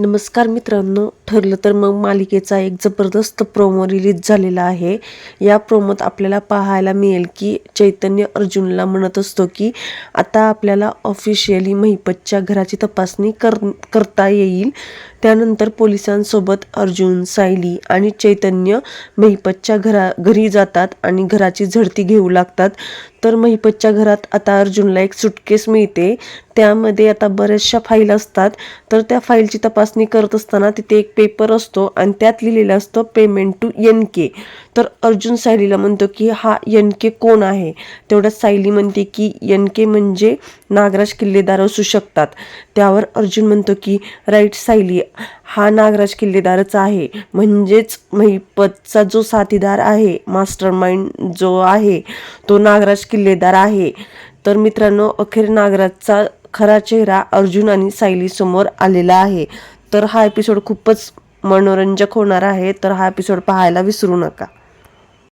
नमस्कार मित्रांनो ठरलं तर मग मालिकेचा एक जबरदस्त प्रोमो रिलीज झालेला आहे. या प्रोमोत आपल्याला पाहायला मिळेल की चैतन्य अर्जुनला म्हणत असतो की आता आपल्याला ऑफिशियली महिपतच्या घराची तपासणी कर करता येईल. त्यानंतर पोलिसांसोबत अर्जुन सायली आणि चैतन्य महिपतच्या घरा घरी जातात आणि घराची झडती घेऊ लागतात. तर महिपतच्या घरात आता अर्जुनला एक सुटकेस मिळते. त्यामध्ये आता बऱ्याचशा फाईल असतात. तर त्या फाईलची तपासणी करत असताना तिथे एक पेपर असतो आणि त्यात लिहिलेलं असतं पेमेंट टू एन के. तर अर्जुन सायलीला म्हणतो की हा यनके के कोण आहे? तेवढ्यात सायली म्हणते की यनके के म्हणजे नागराज किल्लेदार असू शकतात. त्यावर अर्जुन म्हणतो की राईट सायली हा नागराज किल्लेदारच आहे. म्हणजेच महिपतचा जो साथीदार आहे मास्टर माइंड जो आहे तो नागराज किल्लेदार आहे. तर मित्रांनो अखेर नागराजचा खरा चेहरा अर्जुन आणि सायली समोर आलेला आहे. तर हा एपिसोड खूपच मनोरंजक होणार आहे. तर हा एपिसोड पाहायला विसरू नका.